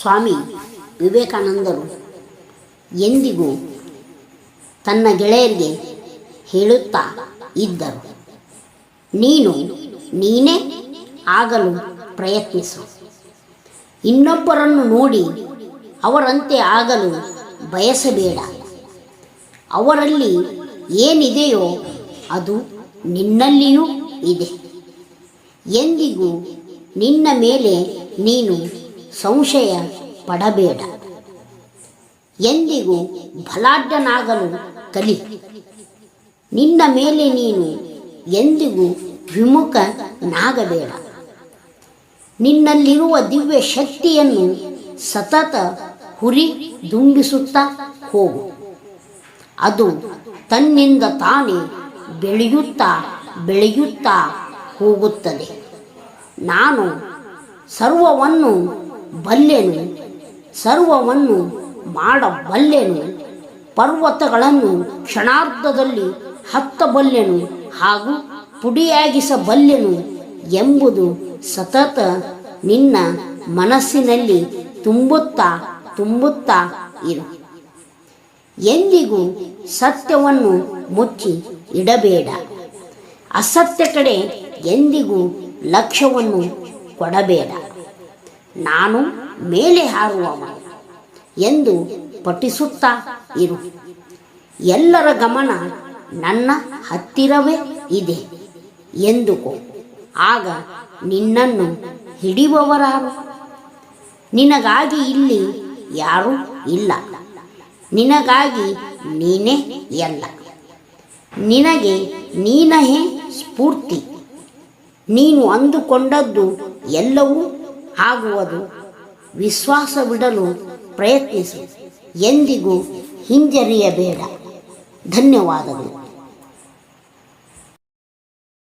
ಸ್ವಾಮಿ ವಿವೇಕಾನಂದರು ಎಂದಿಗೂ ತನ್ನ ಗೆಳೆಯರಿಗೆ ಹೇಳುತ್ತಾ ಇದ್ದರು. ನೀನು ನೀನೇ ಆಗಲು ಪ್ರಯತ್ನಿಸು. ಇನ್ನೊಬ್ಬರನ್ನು ನೋಡಿ ಅವರಂತೆ ಆಗಲು ಬಯಸಬೇಡ. ಅವರಲ್ಲಿ ಏನಿದೆಯೋ ಅದು ನಿನ್ನಲ್ಲಿಯೂ ಇದೆ. ಎಂದಿಗೂ ನಿನ್ನ ಮೇಲೆ ನೀನು ಸಂಶಯ ಪಡಬೇಡ. ಎಂದಿಗೂ ಬಲಾಢ್ಯನಾಗಲು ಕಲಿ. ನಿನ್ನ ಮೇಲೆ ನೀನು ಎಂದಿಗೂ ವಿಮುಖನಾಗಬೇಡ. ನಿನ್ನಲ್ಲಿರುವ ದಿವ್ಯ ಶಕ್ತಿಯನ್ನು ಸತತ ಹುರಿ ದುಂಬಿಸುತ್ತಾ ಹೋಗು. ಅದು ತನ್ನಿಂದ ತಾನೇ ಬೆಳೆಯುತ್ತಾ ಬೆಳೆಯುತ್ತಾ ಹೋಗುತ್ತದೆ. ನಾನು ಸರ್ವವನ್ನು ಬಲ್ಲೆನು, ಸರ್ವವನ್ನು ಮಾಡಬಲ್ಲೆನು, ಪರ್ವತಗಳನ್ನು ಕ್ಷಣಾರ್ಧದಲ್ಲಿ ಹತ್ತಬಲ್ಲೆನು ಹಾಗೂ ಪುಡಿಯಾಗಿಸಬಲ್ಲೆನು ಎಂಬುದು ಸತತ ನಿನ್ನ ಮನಸ್ಸಿನಲ್ಲಿ ತುಂಬುತ್ತಾ ತುಂಬುತ್ತಾ ಇರು. ಎಂದಿಗೂ ಸತ್ಯವನ್ನು ಮುಚ್ಚಿ ಇಡಬೇಡ. ಅಸತ್ಯ ಕಡೆ ಎಂದಿಗೂ ಲಕ್ಷ್ಯವನ್ನು ಕೊಡಬೇಡ. ನಾನು ಮೇಲೆ ಹಾರುವವನು ಎಂದು ಪಠಿಸುತ್ತಾ ಇರು. ಎಲ್ಲರ ಗಮನ ನನ್ನ ಹತ್ತಿರವೇ ಇದೆ ಎಂದುಕೋ. ಆಗ ನಿನ್ನನ್ನು ಹಿಡಿಯುವವರಾರು? ನಿನಗಾಗಿ ಇಲ್ಲಿ ಯಾರೂ ಇಲ್ಲ. ನಿನಗಾಗಿ ನೀನೇ ಎಲ್ಲ. ನಿನಗೆ ನೀನಹೇ ಸ್ಫೂರ್ತಿ. ನೀನು ಅಂದುಕೊಂಡದ್ದು ಎಲ್ಲವೂ ಆಗುವುದು. ವಿಶ್ವಾಸ ಬಿಡಲು ಪ್ರಯತ್ನಿಸಿ. ಎಂದಿಗೂ ಹಿಂಜರಿಯಬೇಡ. ಧನ್ಯವಾದಗಳು.